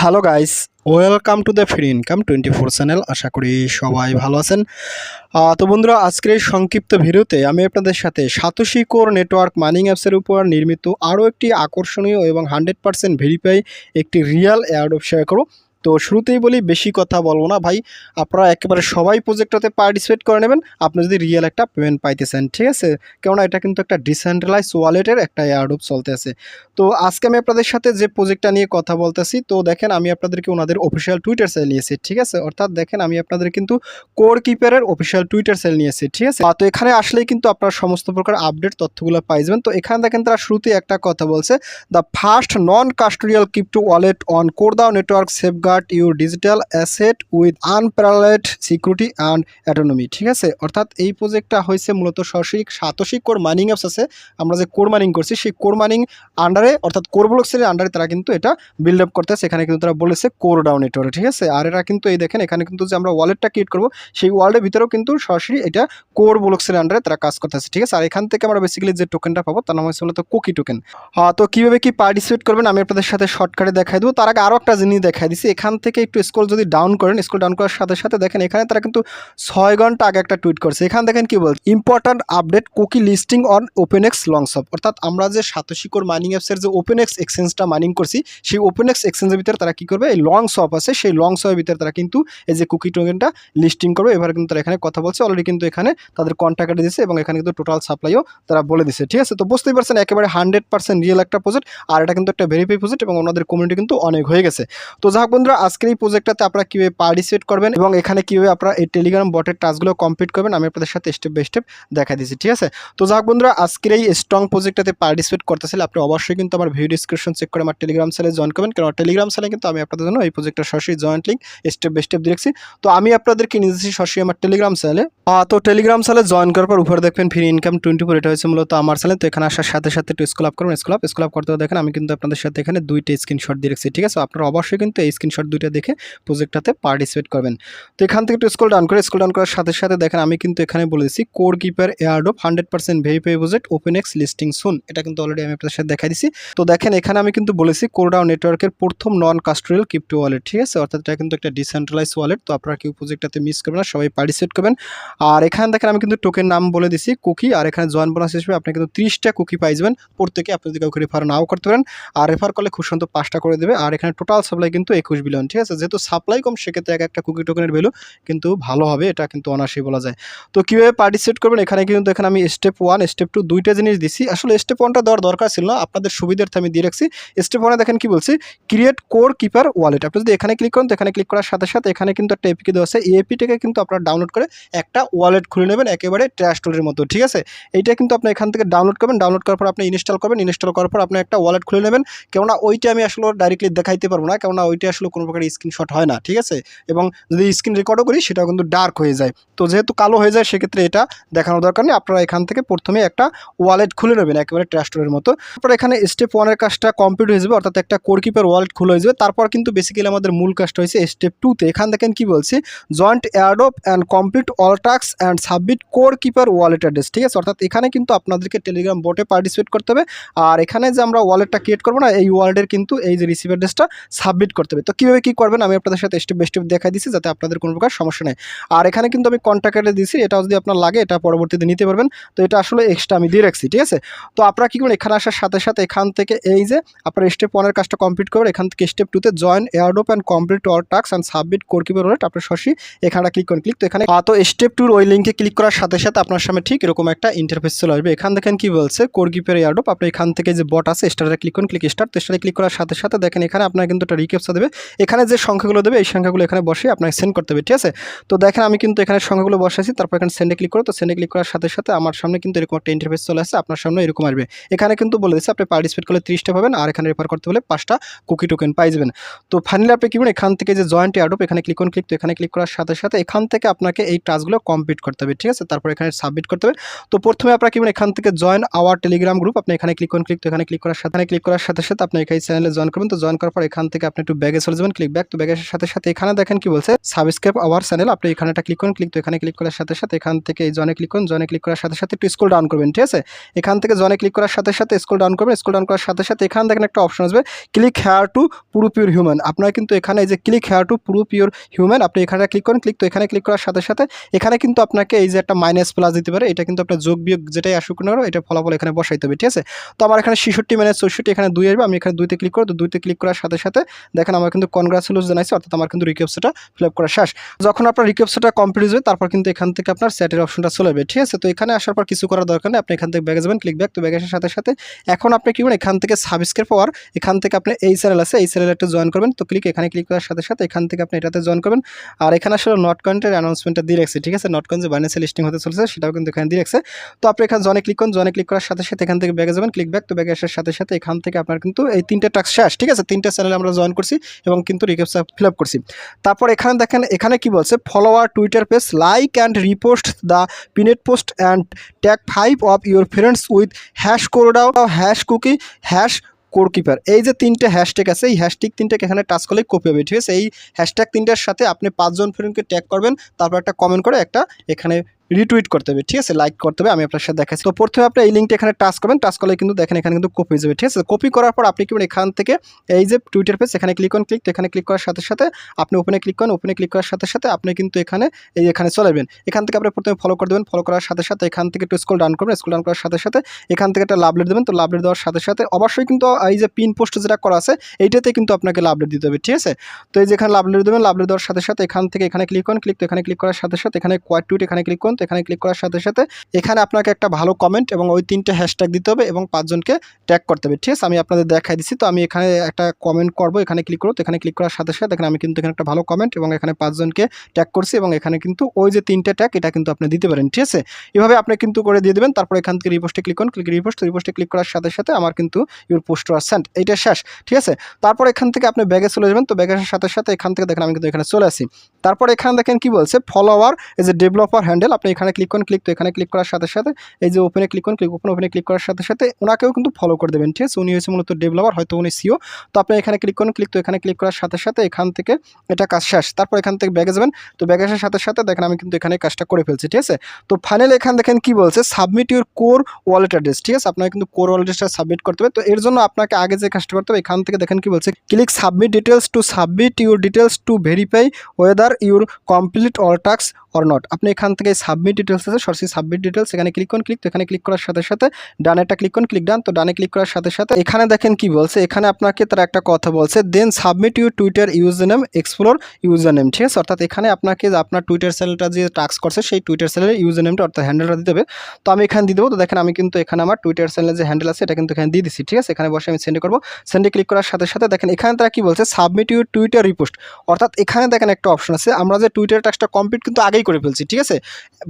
Hello guys welcome to the free income twenty four channel আশা করি সবাই ভালো আছেন। তো বন্ধুরা, আজকের এই সংক্ষিপ্ত ভিডিওতে আমি আপনাদের সাথে সাতোশি কোর নেটওয়ার্ক মাইনিং অ্যাপসের উপর নির্মিত আরও একটি আকর্ষণীয় এবং হান্ড্রেড পার্সেন্ট ভেরিফাই একটি রিয়াল অ্যাড শেয়ার করো তো শুরুতেই বলি, বেশি কথা বলব না। ভাই, আপনারা একেবারে সবাই প্রজেক্টটাতে পার্টিসিপেট করে নেবেন। আপনি যদি রিয়েল একটা পেমেন্ট পাইতেছেন, ঠিক আছে? কেননা এটা কিন্তু একটা ডিসেন্ট্রালাইজ ওয়ালেটের একটা এয়ারডোপ চলতে আছে। তো আজকে আমি আপনাদের সাথে যে প্রজেক্টটা নিয়ে কথা বলতেছি, তো দেখেন আমি আপনাদেরকে ওনাদের অফিসিয়াল টুইটার সেল নিয়েছি, ঠিক আছে? অর্থাৎ দেখেন আমি আপনাদের কিন্তু কোর কিপারের অফিসিয়াল টুইটার সেল নিয়েছি, ঠিক আছে? তো এখানে আসলেই কিন্তু আপনারা সমস্ত প্রকার আপডেট তথ্যগুলো পাই যাবেন। তো এখানে দেখেন তারা শুরুতে একটা কথা বলছে the first non custodial crypto wallet on Core DAO network safeguard your digital asset with unparalleled security and autonomy ঠিক আছে? অর্থাৎ এই প্রজেক্টটা হয়েছে মূলত সরাসরি সাতোশি কোর মাইনিং অ্যাপস আছে। আমরা যে কোর মাইনিং করছি, সেই কোর মাইনিং আন্ডারে অর্থাৎ কোর ব্লকসের আন্ডারে তারা কিন্তু এটা বিল্ড আপ করতেছে। এখানে কিন্তু তারা বলেছে কোর ডাউন নেটওয়ার্ক ঠিক আছে? আর এরা কিন্তু এই দেখেন, এখানে কিন্তু যে আমরা ওয়ালেটটা ক্রিয়েট করব, সেই ওয়ালেটের ভিতরেও কিন্তু সরাসরি এটা কোর ব্লকসের আন্ডারে তারা কাজ করতেছে, ঠিক আছে? আর এখান থেকে আমরা বেসিক্যালি যে টোকেনটা পাবো, তার নাম হচ্ছে মূলত কুকি টোকেন তো কীভাবে কি পার্টিসিপেট করবেন? আমি আপনাদের সাথে শর্টকাটে দেখাই দেবো। তার আগে আরও একটা জিনিস দেখাই দিচ্ছি এখান থেকে একটু স্ক্রল যদি ডাউন করেন স্ক্রল ডাউন করার সাথে সাথে দেখেন এখানে তারা কিন্তু ছয় ঘণ্টা আগে একটা টুইট করছে। এখানে দেখেন কি বলছে? Important update cookie listing on open OpenX লংসপ অর্থাৎ আমরা যে সাতশিকোর মাইনিং অ্যাপসের যে ওপেন ওপেনএক্স এক্সচেঞ্জটা মাইনিং করছি, সেই ওপেনএক্স এক্সচেঞ্জের ভিতরে তারা কি করবে? এই লং শপ আছে, সেই লং শপের ভিতরে তারা কিন্তু এই যে কুকি টোকেনটা লিস্টিং করবে। এবার কিন্তু তারা এখানে কথা বলছে। অলরেডি কিন্তু এখানে তাদের কন্ট্যাক্ট দিয়েছে এবং এখানে কিন্তু টোটাল সাপ্লাইও তারা বলে দিছে ঠিক আছে? তো বুঝতেই পারছেন, একেবারে হান্ড্রেড পার্সেন্ট রিয়েল একটা প্রজেক্ট আর এটা কিন্তু একটা ভেরিফাই প্রজেক্ট এবং ওনাদের কমিউনিটি কিন্তু অনেক হয়ে গেছে। তো যাক বন্ধুরা আজকের এই প্রজেক্টটাতে আপনারা কীভাবে পার্টিসিপেট করবেন এবং এখানে কীভাবে আপনারা এই টেলিগ্রাম বটের টাস্কগুলো কমপ্লিট করবেন, আমি আপনাদের সাথে স্টেপ বাই স্টেপ দেখা দিয়েছি ঠিক আছে? তো যাক বন্ধুরা, আজকের এই স্ট্রং প্রজেক্টটাতে পার্টিসিপেট করতেছিল আপনি অবশ্যই কিন্তু আমার ভিডিও ডিসক্রিপশন চেক করে আমার টেলিগ্রাম চ্যানেলে জয়েন করবেন কারণ টেলিগ্রাম চ্যানেলে কিন্তু আমি আপনাদের জন্য এই প্রজেক্টটা সরাসরি join link step by step দিয়েছি তো আমি আপনাদেরকে নিয়ে যাচ্ছি সরাসরি আমার টেলিগ্রাম চ্যানেলে তো টেলিগ্রাম চ্যানেলে জয়েন করার পর উপরে দেখবেন ফ্রি ইনকাম টোয়েন্টি ফোর এটা হয়েছে মূলত আমার চ্যানেল তো এখানে আসার সাথে সাথে একটু স্কুল আপ করবেন স্কুল আপ স্কুল আপ করতে দেখেন আমি কিন্তু আপনাদের সাথে এখানে দুইটা স্ক্রিনশট দিয়ে রেখেছি, ঠিক আছে? আপনারা অবশ্যই কিন্তু এই স্ক্রিনশট দুইটা দেখে প্রজেক্টটাতে পার্টিসিপেট করবেন। তো এখান থেকে একটু স্কুল ডাউন করে স্কুল ডাউন করার সাথে সাথে দেখেন আমি কিন্তু এখানে বলে দিচ্ছি Core Keeper airdrop hundred percent verify project OpenX listing soon এটা কিন্তু অলরেডি আমি আপনার সাথে দেখা দিছি। তো দেখেন এখানে আমি কিন্তু বলেছি কোরডাও নেটওয়ার্কের প্রথম নন কাস্টোরিয়াল ক্রিপ্টো ওয়ালেট ঠিক আছে? অর্থাৎ এটা কিন্তু একটা ডিসেন্ট্রালাইজ ওয়ালেট তো আপনারা কেউ প্রজেক্টটাতে মিস করবেন না, সবাই পার্টিসিপেট করবেন। আর এখানে দেখেন আমি কিন্তু টোকেন নাম বলে দিছি কুকি আর এখানে জয়েন বোনাস হিসেবে আপনি কিন্তু ত্রিশটা কুকি পাই যাবেন। প্রত্যেকে আপনি যদি কাউকে রেফার নাও করতে পারেন, আর রেফার করলে খুব সুন্দর পাঁচটা করে দেবে। আর এখানে টোটাল সাপ্লাই কিন্তু একুশ বিলিয়ন, ঠিক আছে? যেহেতু সাপ্লাই কম, সেক্ষেত্রে এক একটা কুকি টোকেনের ভ্যালু কিন্তু ভালো হবে, এটা কিন্তু অনায়াসই বলা যায়। তো কীভাবে পার্টিসিপেট করবেন? এখানে কিন্তু, এখানে আমি স্টেপ ওয়ান স্টেপ টু দুইটা জিনিস দিছি। আসলে স্টেপ ওয়ানটা দেওয়ার দরকার ছিল না, আপনাদের সুবিধার্থে আমি দিয়ে রাখছি। স্টেপ ওয়ানে দেখেন কি বলছি? ক্রিয়েট কোর কিপার ওয়ালেট আপনি যদি এখানে ক্লিক করেন, তো এখানে ক্লিক করার সাথে সাথে এখানে কিন্তু একটা এপিকে দেওয়া আছে। এই এপিটাকে কিন্তু আপনারা ডাউনলোড করে একটা ওয়ালেট খুলে নেবেন, একেবারে ট্র্যাস্টোরের মতো, ঠিক আছে? এইটা কিন্তু আপনি এখান থেকে ডাউনলোড করবেন ডাউনলোড করার পর আপনি ইনস্টল করবেন ইনস্টল করার পর আপনি একটা ওয়ালেট খুলে নেবেন। কেননা ওইটা আমি আসলে ডাইরেক্টলি দেখাইতে পারব না, কেননা ওইটা আসলে কোনো প্রকার স্ক্রিনশট হয় না, ঠিক আছে? এবং যদি স্ক্রিন রেকর্ডও করি, সেটাও কিন্তু ডার্ক হয়ে যায়। তো যেহেতু কালো হয়ে যায়, সেক্ষেত্রে এটা দেখানোর দরকার নেই। আপনারা এখান থেকে প্রথমে একটা ওয়ালেট খুলে নেবেন, একেবারে ট্রাস্টোরের মতো। তারপর এখানে স্টেপ ওয়ানের কাজটা কমপ্লিট হয়ে যাবে, অর্থাৎ একটা কোর কিপার ওয়ালেট খুলে হয়ে যাবে। তারপর কিন্তু বেসিক্যালি আমাদের মূল কাজটা হয়েছে স্টেপ টুতে এখান দেখেন কি বলছি? Join airdrop and complete all and submit Core Keeper wallet address ঠিক আছে? অর্থাৎ এখানে কিন্তু আপনাদেরকে টেলিগ্রাম বোটে পার্টিসিপেট করতে হবে। আর এখানে যে আমরা ওয়ালেটটা ক্রিয়েট করব না, এই ওয়ালেটের কিন্তু এই যে রিসিভ অ্যাড্রেসটা সাবমিট করতে হবে। তো কীভাবে কী করবেন, আমি আপনাদের সাথে স্টেপ বাই স্টেপ দেখাই দিচ্ছি যাতে আপনাদের কোনো প্রকার সমস্যা নেই। আর এখানে কিন্তু আমি কন্ট্যাক্টে দিয়েছি এটা যদি আপনার লাগে, এটা পরবর্তীতে নিতে পারবেন। তো এটা আসলে এক্সট্রা আমি দিয়ে রাখছি, ঠিক আছে? তো আপনারা কী করবেন, এখানে আসার সাথে সাথে এখান থেকে এই যে আপনার স্টেপ ওয়ানের কাজটা কমপ্লিট করবেন এখান থেকে স্টেপ টুতে join airdrop and complete all tasks and submit Core Keeper wallet আপনার সরাসরি এখানে ক্লিক করেন ক্লিক তো এখানে তো স্টেপ টুর ওই লিঙ্কে ক্লিক করার সাথে সাথে আপনার সামনে ঠিক এরকম একটা ইন্টারফেস চলে আসবে। এখান দেখেন কি বলছে কোর কিপার এয়ারডোপ আপনি এখান থেকে যে বট আছে স্টারে ক্লিক করুন ক্লিক স্টার্ট তো স্টারে ক্লিক করার সাথে সাথে দেখেন এখানে আপনার কিন্তু একটা রিকেপসা দেবে। এখানে যে সংখ্যাগুলো দেবে, এই সংখ্যাগুলো এখানে বসে আপনাকে সেন্ড করতে হবে, ঠিক আছে? তো দেখেন আমি কিন্তু এখানে সংখ্যাগুলো বসাইছি, তারপর এখানে সেন্ডে ক্লিক করো, তো সেন্ডে ক্লিক করার সাথে সাথে আমার সামনে কিন্তু এরকম একটা ইন্টারফেস চলে আসছে, আপনার সামনে এরকম আসবে। এখানে কিন্তু বলে দিচ্ছে, আপনি পার্টিসিপেট করলে ত্রিশটা পাবেন, আর এখানে রেফার করতে হলে পাঁচটা কুকি টোকেন পাই যাবেন। তো ফাইনালি আপনি কি এখান থেকে যে জয়েন্ট অ্যাডপ এখানে ক্লিক করুন ক্লিক তো এখানে ক্লিক করার সাথে সাথে এখান থেকে আপনাকে এই টাস্কগুলো কমপ্লিট করতে হবে, ঠিক আছে? তারপর এখানে সাবমিট করতে হবে। তো প্রথমে আপনার কি এখান থেকে জয়েন আওয়ার টেলিগ্রাম গ্রুপ আপনি এখানে ক্লিক করুন ক্লিক তো এখানে ক্লিক করার সাথে ক্লিক করার সাথে সাথে আপনি এখানে চ্যানেলে জয়েন করবেন, তো জয়েন করার পর এখান থেকে আপনি একটু ব্যাগে চলে যাবেন ক্লিক ব্যাক তো ব্যাক আসার সাথে সাথে এখানে দেখেন কি বলছে সাবস্ক্রাইব আওয়ার চ্যানেল আপনি এখানে একটা ক্লিক করুন ক্লিক তো এখানে ক্লিক করার সাথে সাথে এখান থেকে এই জনে ক্লিক করুন জনে ক্লিক করার সাথে সাথে একটু স্কুল ডাউন করবেন, ঠিক আছে? এখান থেকে জনে ক্লিক করার সাথে সাথে স্কুল ডাউন করবেন স্কুল ডাউন করার সাথে সাথে এখানে দেখেন একটা অপশন আসবে click here to prove pure human আপনার কিন্তু এখানে এই যে click here to prove pure human আপনি এখানে ক্লিক করুন ক্লিক তো এখানে ক্লিক করার সাথে সাথে এখানে কিন্তু আপনাকে এই যে একটা মাইনাস প্লাস দিতে পারে, এটা কিন্তু আপনার যোগ বিয়োগ যেটাই আসুক না এটা ফলাফল এখানে বসাইতে হবে, ঠিক আছে? তো আমার এখানে ছেষট্টি মাইনাস চৌষট্টি এখানে দুই আসবে, আমি এখানে দুইতে ক্লিক করব, তো দুইতে ক্লিক করার সাথে সাথে দেখেন আমার কিন্তু কনগ্রাচুলেশন জানাইছে, অর্থাৎ আমার কিন্তু রিকেপসটা ফিল আপ করা শেষ। যখন আপনার রিকেপসটা কমপ্লিট হবে তারপর কিন্তু এখান থেকে আপনার স্যাটের অপশনটা চলে যাবে, ঠিক আছে? তো এখানে আসার পর কিছু করার দরকার নেই, আপনি এখান থেকে ব্যাগে যাবেন ক্লিক ব্যাক তো ব্যাগে আসার সাথে সাথে এখন আপনি কি করবেন, এখান থেকে সাবস্ক্রাইব পাওয়ার এখান থেকে আপনি এই চ্যানেল আছে, এই চ্যানেলে একটা জয়েন করবেন, তো ক্লিক এখানে ক্লিক করার সাথে সাথে এখান থেকে আপনি এটাতে জয়েন করবেন। আর এখানে আসলে নট কয়েন্টের অ্যানাউন্সমেন্টটা দিয়ে রাখছে, ঠিক আছে? নট কয়েন যে বাইন্যান্সে লিস্টিং হতে চলেছে, সেটাও কিন্তু এখানে দিয়ে রাখছে। তো আপনি এখানে জনে ক্লিক করুন জনে ক্লিক করার সাথে সাথে এখান থেকে ব্যাগে যাবেন ক্লিক ব্যাক তো ব্যাগে আসার সাথে সাথে এখান থেকে আপনার কিন্তু এই তিনটে টাস্ক শেষ, ঠিক আছে? তিনটে চ্যানেল আমরা জয়েন করছি এবং কিন্তু রিকেপসা ফিল আপ করছি। তারপর এখানে দেখেন, এখানে কি বলছে? Follower Twitter page like and repost the pinned post and tag five of your friends with hash CoreDAO hash cookie hash CoreKeeper এই যে তিনটে হ্যাশট্যাগ আছে, এই হ্যাশট্যাগ তিনটে এখানে টাচ করলে কপি হবে। ঠিক আছে? এই হ্যাশট্যাগ তিনটার সাথে আপনি পাঁচজন ফ্রেন্ডকে ট্যাগ করবেন, তারপর একটা কমেন্ট করে একটা এখানে রিটুইট করতে হবে, ঠিক আছে? লাইক করতে হবে, আমি আপনার সাথে দেখাচ্ছি। তো প্রথমে আপনি এই লিঙ্কটা এখানে টাচ করবেন টাচ করলে কিন্তু দেখেন এখানে কিন্তু কপি হয়ে যাবে, ঠিক আছে? কপি করার পর আপনি কি করবেন, এখান থেকে এই যে টুইটার পেজ এখানে ক্লিক করুন ক্লিক এখানে ক্লিক করার সাথে সাথে আপনি ওপেনে ক্লিক করেন ওপেনে ক্লিক করার সাথে সাথে আপনি কিন্তু এখানে, এই এখানে চলে যাবেন এখান থেকে আপনি প্রথমে ফলো করে দেবেন ফলো করার সাথে সাথে এখান থেকে একটু স্কুল ডান করবেন স্কুল ডাউন করার সাথে সাথে এখান থেকে একটা লাভলেট দেবেন, তো লাভলেট দেওয়ার সাথে সাথে অবশ্যই কিন্তু এই যে পিন পোস্ট যেটা করা আছে, এইটাতে কিন্তু আপনাকে লাভলেট দিতে হবে, ঠিক আছে? তো এই যে এখানে লাভলেট দেবেন লাভলেট দেওয়ার সাথে সাথে এখান থেকে এখানে ক্লিক করুন ক্লিক তো এখানে ক্লিক করার সাথে সাথে এখানে কোয়ার টুইট এখানে ক্লিক করুন তো এখানে ক্লিক করার সাথে সাথে এখানে আপনাকে একটা ভালো কমেন্ট এবং ওই তিনটে হ্যাশট্যাগ দিতে হবে এবং পাঁচজনকে ট্যাগ করতে হবে। ঠিক আছে? আমি আপনাদের দেখাই দিচ্ছি। তো আমি এখানে একটা কমেন্ট করব। এখানে ক্লিক করব তো এখানে ক্লিক করার সাথে সাথে এখানে আমি কিন্তু এখানে একটা ভালো কমেন্ট এবং এখানে পাঁচজনকে ট্যাগ করছি এবং এখানে কিন্তু ওই যে তিনটে ট্যাগ এটা কিন্তু আপনি দিতে পারেন। ঠিক আছে? এভাবে আপনি কিন্তু করে দিয়ে দেবেন। তারপর এখান থেকে রিপোস্টে ক্লিক করুন। ক্লিক রিপোস্ট রিপোস্টে ক্লিক করার সাথে সাথে আমার কিন্তু ইউর পোস্ট আর সেন্ট এইটা শেষ। ঠিক আছে? তারপর এখান থেকে আপনি ব্যাগে চলে যাবেন। তো ব্যাগের সাথে সাথে এখান থেকে দেখেন, আমি কিন্তু এখানে চলে আসি। তারপর এখানে দেখেন কি বলছে? ফলোয়ার এই যে ডেভেলপার হ্যান্ডেল আপনি এখানে ক্লিক করুন ক্লিক তো এখানে ক্লিক করার সাথে সাথে এই যে ওপেনে ক্লিক করুন ক্লিক ওপেন ওপেনে ক্লিক করার সাথে সাথে ওনাকেও কিন্তু ফলো করে দেবেন, ঠিক আছে? উনি হচ্ছে মূলত ডেভেলপার হয়তো উনি সিও তো আপনি এখানে ক্লিক করুন ক্লিক তো এখানে ক্লিক করার সাথে সাথে এখান থেকে এটা কাজ শেষ। তারপর এখান থেকে ব্যাগে যাবেন। তো ব্যাগে আসার সাথে সাথে দেখেন আমি কিন্তু এখানে কাজটা করে ফেলছি, ঠিক আছে? তো ফাইনালি এখানে দেখেন কি বলছে? Submit your Core wallet address ঠিক আছে? আপনাকে কিন্তু কোর ওয়ালেটটা সাবমিট করতে হবে। তো এর জন্য আপনাকে আগে যে কাজটা করতে হবে, এখান থেকে দেখেন কি বলছে? Click submit details to submit your details to verify whether your complete all task or not আপনি এখান থেকে সাবমিট ডিটেলস আছে সরাসরি সাবমিট ডিটেলস এখানে ক্লিক করুন ক্লিক তো এখানে ক্লিক করার সাথে সাথে ডানেটা ক্লিক করুন ক্লিক ডান, তো ডানে ক্লিক করার সাথে সাথে এখানে দেখেন কি বলছে, এখানে আপনাকে তারা একটা কথা বলছে then submit your Twitter user name explore user name ঠিক আছে? অর্থাৎ এখানে আপনাকে আপনার টুইটার সেলটা যে টাস্ক করছে, সেই টুইটার চ্যানেলের ইউজার নেমটা অর্থাৎ হ্যান্ডেলটা দিতে হবে। তো আমি এখানে দিয়ে দেবো, তো দেখেন আমি কিন্তু এখানে আমার টুইটার চ্যানেলের যে হ্যান্ডেল আছে, এটা কিন্তু এখানে দিয়ে দিচ্ছি ঠিক আছে? এখানে বসে আমি সেন্ড করব। সেন্ডে ক্লিক করার সাথে সাথে দেখেন, এখানে তারা কি বলছে সাবমিট ইউর টুইটার রিপোস্ট অর্থাৎ এখানে দেখেন একটা অপশন আছে, আমরা যে টুইটার টাস্কটা কমপ্লিট কিন্তু আগেই করে ফেলছি, ঠিক আছে?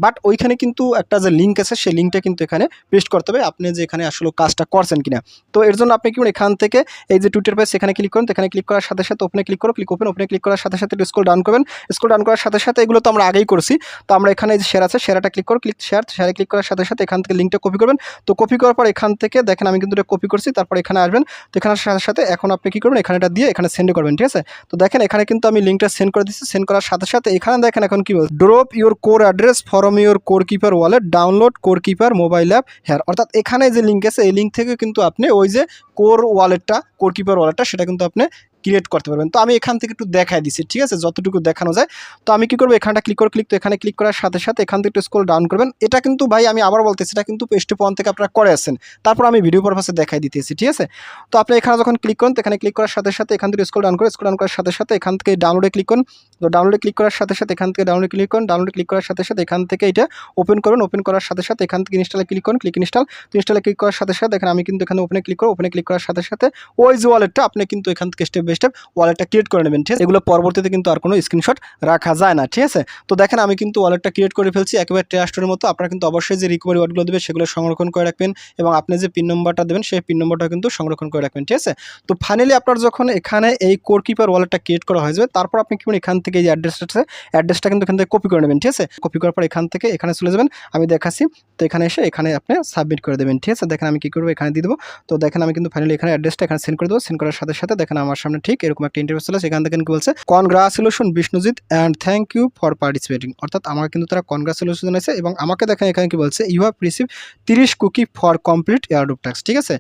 বাট ওইখানে কিন্তু একটা যে লিঙ্ক আছে, সেই লিঙ্কটা কিন্তু এখানে পেস্ট করতে হবে। আপনি যে এখানে আসলে কাজটা করছেন কিনা। তো এর জন্য আপনি কি করুন এখান থেকে এই যে টুইটার পেজ এখানে ক্লিক করুন। এখানে ক্লিক করার সাথে সাথে ওপেনে ক্লিক করো ক্লিক ওপেন ওপেনে ক্লিক করার সাথে সাথে স্কুল ডাউন করবেন। স্কুল ডাউন করার সাথে সাথে এগুলো তো আমরা আগেই করছি। তো আমরা এখানে যে শেয়ার আছে শেয়ারটা ক্লিক করো ক্লিক শেয়ার শেয়ারে ক্লিক করার সাথে সাথে এখান থেকে লিঙ্কটা কপি করবেন। তো কপি করার পর এখান থেকে দেখেন আমি কিন্তু এটা কপি করছি। তারপর এখানে আসবেন। তো এখানে সাথে সাথে এখন আপনি কি করবেন? এখানে এটা দিয়ে এখানে সেন্ড করবেন, ঠিক আছে? তো দেখেন এখানে কিন্তু আমি লিঙ্কটা সেন্ড করে দিচ্ছি। সেন্ড করার সাথে সাথে এখানে দেখেন এখন কি drop your Core address from your Core Keeper wallet download Core Keeper mobile app here অর্থাৎ এখানে যে লিঙ্ক আছে, এই লিঙ্ক থেকে কিন্তু আপনি ওই যে কোর ওয়ালেটটা কোর কিপার ওয়ালেটটা সেটা কিন্তু আপনি ক্রিয়েট করতে পারবেন। তো আমি এখান থেকে একটু দেখাই দিচ্ছি ঠিক আছে? যতটুকু দেখানো যায়। তো আমি কি করব? এখানটা ক্লিক করে ক্লিক তো এখানে ক্লিক করার সাথে সাথে এখান থেকে একটু স্ক্রল ডাউন করবেন। এটা কিন্তু ভাই আমি আবার বলতেছি, এটা কিন্তু স্টেপ ওয়ান থেকে আপনারা করে আসেন তারপর আমি ভিডিও পারপাসে দেখাই দিতেছি, ঠিক আছে? তো আপনি এখানে যখন ক্লিক করুন, তো এখানে ক্লিক করার সাথে সাথে এখান থেকে স্ক্রল ডাউন করে স্ক্রল ডাউন করার সাথে সাথে এখান থেকে ডাউনলোডে ক্লিক করুন। তো ডাউনলোডে ক্লিক করার সাথে সাথে এখান থেকে ডাউনলোড ক্লিক করুন। ডাউনলোড ক্লিক করার সাথে সাথে এখান থেকে এটা ওপেন করুন। ওপেন করার সাথে সাথে এখান থেকে ইনস্টলে ক্লিক করুন। ক্লিক ইনস্টল তো ইনস্টলে ক্লিক করার সাথে সাথে এখানে আমি কিন্তু এখানে ওপেনে ক্লিক করব। ওপেনে ক্লিক করার সাথে সাথে ওই ওয়ালেটটা আপনি কিন্তু এখান থেকে স্টেপ স্টেপ ওয়ালেটটা ক্রিয়েট করে নেবেন, ঠিক আছে? এগুলো পরবর্তীতে কিন্তু আর কোনো স্ক্রিনশট রাখা যায় না, ঠিক আছে? তো দেখেন, আমি কিন্তু ওয়ালেটটা ক্রিয়েট করে ফেলছি, একেবারে ট্রাস্টের মতো। আপনারা কিন্তু অবশ্যই যে রিকভারি ওয়ার্ডগুলো দেবে, সেগুলো সংরক্ষণ করে রাখবেন এবং আপনি যে পিন নম্বরটা দেবেন, সেই পিন নম্বরটা কিন্তু সংরক্ষণ করে রাখবেন, ঠিক আছে? তো ফাইনালি আপনার যখন এখানে এই কোর কিপার ওয়ালেটটা ক্রিয়েট করা হয়ে যাবে, তারপর আপনি কি এখান থেকে এই অ্যাড্রেসটা আছে অ্যাড্রেসটা কিন্তু এখান থেকে কপি করে নেবেন, ঠিক আছে? কপি করার পর এখান থেকে এখানে চলে যাবেন, আমি দেখাচ্ছি। তো এখানে এসে এখানে আপনি সাবমিট করে দেবেন, ঠিক আছে? দেখেন আমি কী করব? এখানে দিয়ে দেবো। তো দেখেন, আমি কিন্তু ফাইনালি এখানে অ্যাড্রেসটা এখানে সেন্ড করে দেবো। সেন্ড করার সাথে সাথে দেখেন, আমার সামনে ঠিক, এরকম একটা ইন্টারভিউ চলে সেখান থেকে কি বলছে congratulation Bishnujit and thank you for participating অর্থাৎ আমাকে কিন্তু তারা কনগ্রাচুলেশন জানাইছে এবং আমাকে দেখেন এখানে কি বলছে ইউ হ্যাভ রিসিভ তিরিশ cookie for complete airdrop tasks ঠিক আছে?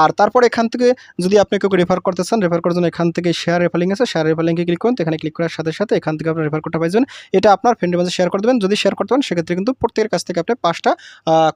আর তারপর এখান থেকে যদি আপনি কেউ রেফার করতে চান রেফার করার জন্য এখান থেকে শেয়ার রেফারিং আছে শেয়ার রেফার লিঙ্কে ক্লিক করুন এখানে ক্লিক করার সাথে সাথে এখান থেকে আপনার রেফার কোডটা পাইবেন এটা আপনার ফ্রেন্ডের মাঝে শেয়ার করে দেবেন, যদি শেয়ার করতে পারেন সেক্ষেত্রে কিন্তু প্রত্যেকের কাছ থেকে আপনি পাঁচটা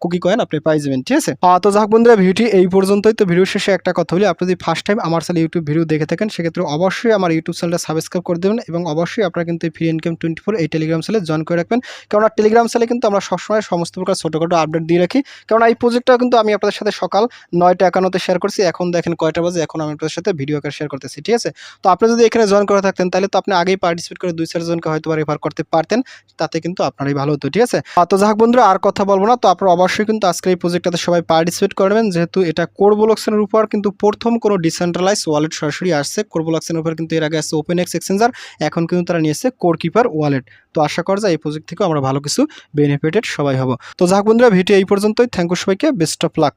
কুকি কয়েন আপনি পাই যাবেন, ঠিক আছে? তো যাক বন্ধুরা ভিডিওটি এই পর্যন্তই। তো ভিডিও শেষে একটা কথা বলি, আপনি যদি ফার্স্ট টাইম আমার চ্যানেল ইউটিউব ভিডিও দেখে থাকেন, সেক্ষেত্রে অবশ্যই আমার ইউটিউব চ্যানেলটা সাবস্ক্রাইব করে দেবেন এবং অবশ্যই আপনারা কিন্তু ফ্রি ইনকাম টোয়েন্টি ফোর এই টেলিগ্রাম চ্যানেলে জয়েন করে রাখবেন। কারণ টেলিগ্রাম চ্যানেলে কিন্তু আমরা সবসময় সমস্ত প্রকার ছোটোখাটো আপডেট দিয়ে রাখি। কারণ এই প্রজেক্টটা কিন্তু আমি আপনাদের সাথে সকাল নয়টা একান্নতে শেয়ার করছি। এখন দেখেন কয়টা বাজে, এখন আমি আপনাদের সাথে ভিডিও আকার শেয়ার করতেছি, ঠিক আছে? তো আপনি যদি এখানে জয়েন করে থাকতেন, তাহলে তো আপনি আগেই পার্টিসিপেট করে দুই চারজনকে হয়তো রেফার করতে পারতেন। তাতে কিন্তু আপনারই ভালো হতো, ঠিক আছে? তো যাক বন্ধুরা, আর কথা বলব না। তো আপনারা অবশ্যই কিন্তু আজকের এই প্রজেক্টটাতে সবাই পার্টিসিপেট করবেন। যেহেতু এটা কোরবোলক্সেনের উপর কিন্তু প্রথম কোনো ডিসেন্ট্রালাইজ ওয়ালেট সরাসরি আসছে। কোরবোলক্সের উপর কিন্তু এর আগে আসছে ওপেন এক্স এক্সচেঞ্জার এখন কিন্তু তারা নিয়েছে কোর কিপার ওয়ালেট তো আশা করা যায় এই প্রজেক্ট থেকেও আমরা ভালো কিছু বেনিফিটেড সবাই হব। তো যাক বন্ধুরা ভিডিও এই পর্যন্তই। থ্যাংক ইউ সবাইকে। Best of luck